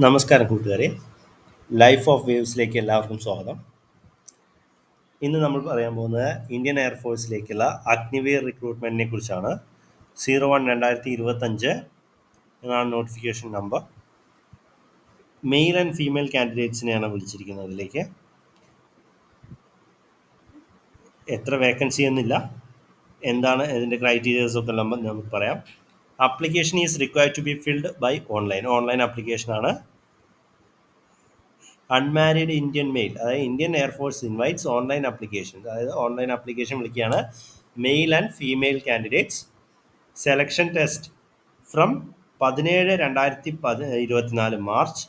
നമസ്കാരം കൂട്ടുകാരെ. Life of വേവ്സിലേക്ക് എല്ലാവർക്കും സ്വാഗതം. ഇന്ന് നമ്മൾ പറയാൻ പോകുന്നത് ഇന്ത്യൻ എയർഫോഴ്സിലേക്കുള്ള അഗ്നിവീർ റിക്രൂട്ട്മെന്റിനെ കുറിച്ചാണ്. സീറോ വൺ രണ്ടായിരത്തി ഇരുപത്തഞ്ച് എന്നാണ് notification number male and female കാൻഡിഡേറ്റ്സിനെയാണ് വിളിച്ചിരിക്കുന്നത് അതിലേക്ക് എത്ര വേക്കൻസി എന്നില്ല എന്താണ് ഇതിന്റെ ക്രൈറ്റീരിയസ് ഒക്കെ നമ്മൾ നമുക്ക് പറയാം. Application is required to be filled by online online ആപ്ലിക്കേഷനാണ് അൺമാരീഡ് ഇന്ത്യൻ മെയിൽ അതായത് Indian air force invites online application അതായത് ഓൺലൈൻ ആപ്ലിക്കേഷൻ വിളിക്കുകയാണ്. Male and female candidates selection test from പതിനേഴ് രണ്ടായിരത്തി പതി ഇരുപത്തിനാല് March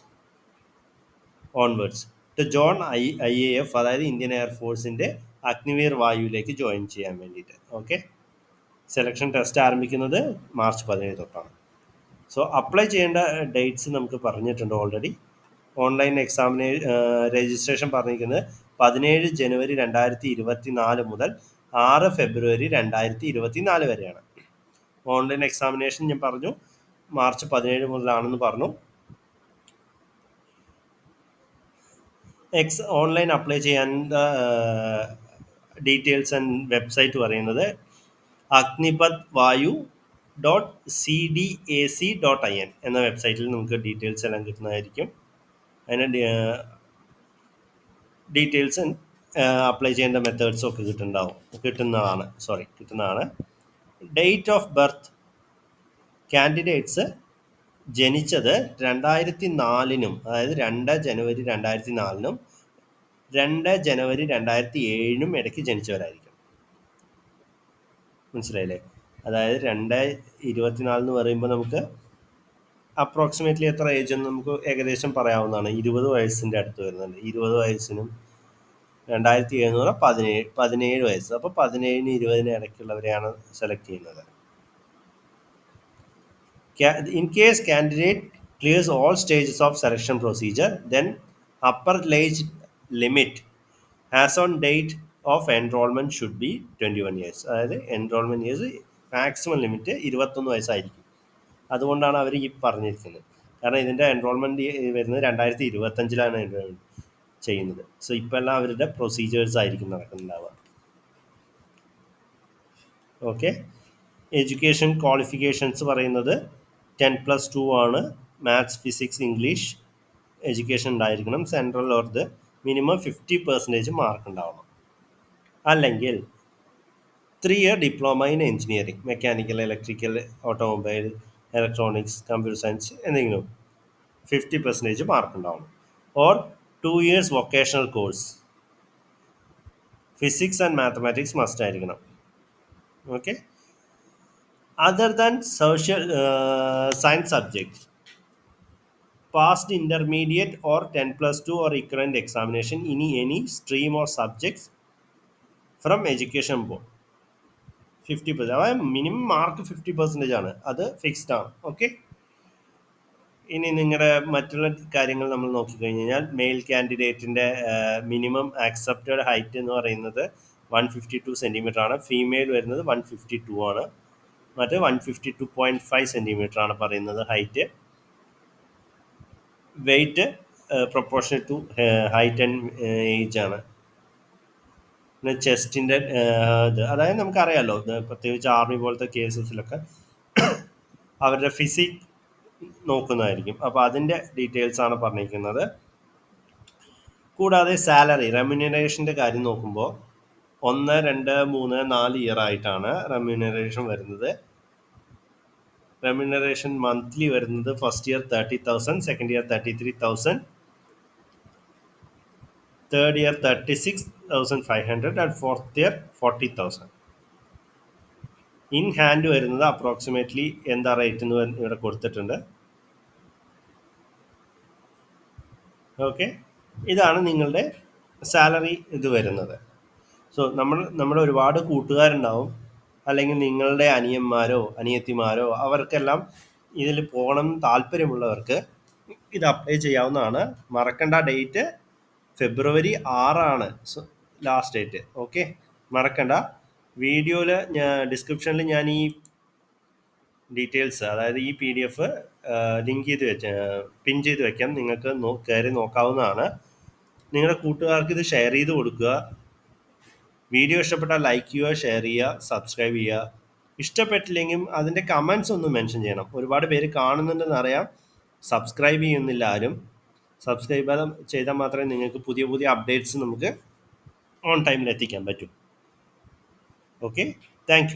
onwards to join I I A F അതായത് Indian എയർഫോഴ്സിന്റെ അഗ്നിവീർ വായുവിലേക്ക് ജോയിൻ ചെയ്യാൻ വേണ്ടിയിട്ട്. ഓക്കെ സെലക്ഷൻ ടെസ്റ്റ് ആരംഭിക്കുന്നത് മാർച്ച് പതിനേഴ് തൊട്ടാണ്. സോ അപ്ലൈ ചെയ്യേണ്ട ഡേറ്റ്സ് നമുക്ക് പറഞ്ഞിട്ടുണ്ട് ഓൾറെഡി ഓൺലൈൻ എക്സാമിനെ രജിസ്ട്രേഷൻ പറഞ്ഞിരിക്കുന്നത് പതിനേഴ് ജനുവരി രണ്ടായിരത്തി ഇരുപത്തി നാല് മുതൽ ആറ് ഫെബ്രുവരി രണ്ടായിരത്തി ഇരുപത്തി നാല് വരെയാണ്. ഓൺലൈൻ എക്സാമിനേഷൻ ഞാൻ പറഞ്ഞു. മാർച്ച് പതിനേഴ് മുതലാണെന്ന് പറഞ്ഞു. എക്സ് ഓൺലൈൻ അപ്ലൈ ചെയ്യാൻ ഡീറ്റെയിൽസ് ആൻഡ് വെബ്സൈറ്റ് പറയുന്നത് Agnipath Vayu dot C D A C dot I N എന്ന വെബ്സൈറ്റിൽ നമുക്ക് ഡീറ്റെയിൽസ് എല്ലാം കിട്ടുന്നതായിരിക്കും. അതിന് ഡീറ്റെയിൽസ് അപ്ലൈ ചെയ്യേണ്ട മെത്തേഡ്സും ഒക്കെ കിട്ടുന്നുണ്ടാവും കിട്ടുന്നതാണ് സോറി കിട്ടുന്നതാണ്. ഡേറ്റ് ഓഫ് ബർത്ത് കാൻഡിഡേറ്റ്സ് ജനിച്ചത് രണ്ടായിരത്തി നാലിനും അതായത് രണ്ട് ജനുവരി രണ്ടായിരത്തി നാലിനും രണ്ട് ജനുവരി രണ്ടായിരത്തി ഏഴിനും ഇടയ്ക്ക് ജനിച്ചവരായിരിക്കും. മനസ്സിലായില്ലേ? അതായത് രണ്ട് ഇരുപത്തിനാലെന്ന് പറയുമ്പോൾ നമുക്ക് അപ്രോക്സിമേറ്റ്ലി എത്ര ഏജ് എന്ന് നമുക്ക് ഏകദേശം പറയാവുന്നതാണ്. ഇരുപത് വയസ്സിന്റെ അടുത്ത് വരുന്നുണ്ട്. ഇരുപത് വയസ്സിനും രണ്ടായിരത്തി എഴുന്നൂറ് എന്ന് പതിനേഴ് പതിനേഴ് വയസ്സ്. അപ്പോൾ പതിനേഴിന് ഇരുപതിന് ഇടയ്ക്കുള്ളവരെയാണ് സെലക്ട് ചെയ്യുന്നത്. In case candidate clears all stages of selection procedure then upper age limit as on date of enrolment should be twenty one years അതായത് എൻറോൾമെന്റ് ഇയേഴ്സ് മാക്സിമം ലിമിറ്റ് ഇരുപത്തൊന്ന് വയസ്സായിരിക്കും. അതുകൊണ്ടാണ് അവർ ഈ പറഞ്ഞിരിക്കുന്നത്. കാരണം ഇതിന്റെ എൻറോൾമെന്റ് വരുന്നത് രണ്ടായിരത്തി ഇരുപത്തഞ്ചിലാണ് ചെയ്യുന്നത്. സോ ഇപ്പോൾ എല്ലാം അവരുടെ പ്രൊസീജിയേഴ്സ് ആയിരിക്കും നടക്കുന്നുണ്ടാവുക. ഓക്കെ എഡ്യൂക്കേഷൻ ക്വാളിഫിക്കേഷൻസ് പറയുന്നത് ടെൻ പ്ലസ് ടു ആണ്. മാത്സ് ഫിസിക്സ് ഇംഗ്ലീഷ് എഡ്യൂക്കേഷൻ ഉണ്ടായിരിക്കണം. സെൻട്രൽ ഓർത്ത് മിനിമം ഫിഫ്റ്റി പെർസെന്റേജ് മാർക്ക് ഉണ്ടാവണം. അല്ലെങ്കിൽ three year diploma in engineering mechanical electrical automobile electronics computer science എന്തെങ്കിലും ഫിഫ്റ്റി പെർസെന്റേജ് മാർക്ക് ഉണ്ടാവണം. Or two years vocational course physics and mathematics must ആയിരിക്കണം. Okay other than social science subject passed intermediate or ten plus two or equivalent examination ഇനി any stream or subjects from education board fifty percent അതായത് minimum mark fifty percentage ആണ്. അത് fixed ആണ്. Okay ഇനി നിങ്ങളുടെ മറ്റുള്ള കാര്യങ്ങൾ നമ്മൾ നോക്കിക്കഴിഞ്ഞാൽ മെയിൽ കാൻഡിഡേറ്റിന്റെ മിനിമം ആക്സെപ്റ്റഡ് ഹൈറ്റ് എന്ന് പറയുന്നത് വൺ ഫിഫ്റ്റി ടു സെന്റിമീറ്റർ ആണ്. ഫീമെയിൽ വരുന്നത് വൺ ഫിഫ്റ്റി ടു ആണ്. മറ്റേ one fifty two point five centimetre ആണ് പറയുന്നത് height weight proportion to height and age ആണ്. പിന്നെ ചെസ്റ്റിന്റെ ഇത്. അതായത് നമുക്കറിയാമല്ലോ പ്രത്യേകിച്ച് ആർമി പോലത്തെ കേസസിലൊക്കെ അവരുടെ ഫിസിക് നോക്കുന്നതായിരിക്കും. അപ്പോൾ അതിന്റെ ഡീറ്റെയിൽസ് ആണ് പറഞ്ഞിരിക്കുന്നത്. കൂടാതെ സാലറി റെമ്യൂണറേഷന്റെ കാര്യം നോക്കുമ്പോൾ ഒന്ന് രണ്ട് മൂന്ന് നാല് ഇയർ ആയിട്ടാണ് റെമ്യൂണറേഷൻ വരുന്നത്. റെമ്യൂണറേഷൻ മന്ത്ലി വരുന്നത് first year thirty thousand second year thirty three thousand thousand five hundred and fourth year forty thousand in hand വരുന്നത് അപ്രോക്സിമേറ്റ്ലി എന്താ റേറ്റ് എന്ന് ഇവിടെ കൊടുത്തിട്ടുണ്ട്. ഓക്കെ ഇതാണ് നിങ്ങളുടെ സാലറി ഇത് വരുന്നത്. സോ നമ്മൾ നമ്മുടെ ഒരുപാട് കൂട്ടുകാരുണ്ടാവും. അല്ലെങ്കിൽ നിങ്ങളുടെ അനിയന്മാരോ അനിയത്തിമാരോ അവർക്കെല്ലാം ഇതിൽ പോകണം താല്പര്യമുള്ളവർക്ക് ഇത് അപ്ലൈ ചെയ്യാവുന്നതാണ്. മറക്കേണ്ട ഡേറ്റ് ഫെബ്രുവരി ആറാണ്. ലാസ്റ്റ് ഡേറ്റ് ഓക്കെ മറക്കണ്ട. വീഡിയോയിൽ ഞാൻ ഡിസ്ക്രിപ്ഷനിൽ ഞാൻ ഈ ഡീറ്റെയിൽസ് അതായത് ഈ പി ഡി എഫ് ലിങ്ക് ചെയ്ത് വെച്ച പിൻ ചെയ്ത് വെക്കാം. നിങ്ങൾക്ക് നോ കയറി നോക്കാവുന്നതാണ്. നിങ്ങളുടെ കൂട്ടുകാർക്ക് ഇത് ഷെയർ ചെയ്ത് കൊടുക്കുക. വീഡിയോ ഇഷ്ടപ്പെട്ടാൽ ലൈക്ക് ചെയ്യുക ഷെയർ ചെയ്യുക സബ്സ്ക്രൈബ് ചെയ്യുക. ഇഷ്ടപ്പെട്ടില്ലെങ്കിൽ അതിന്റെ കമൻസ് ഒന്ന് മെൻഷൻ ചെയ്യണം. ഒരുപാട് പേര് കാണുന്നുണ്ടെന്ന് അറിയാം. സബ്സ്ക്രൈബ് ചെയ്യുന്നില്ല ആരും. സബ്സ്ക്രൈബ് ചെയ്താൽ മാത്രമേ നിങ്ങൾക്ക് പുതിയ പുതിയ അപ്ഡേറ്റ്സ് നമുക്ക് ഓൺ ടൈമിൽ എത്തിക്കാൻ പറ്റൂ. Okay thank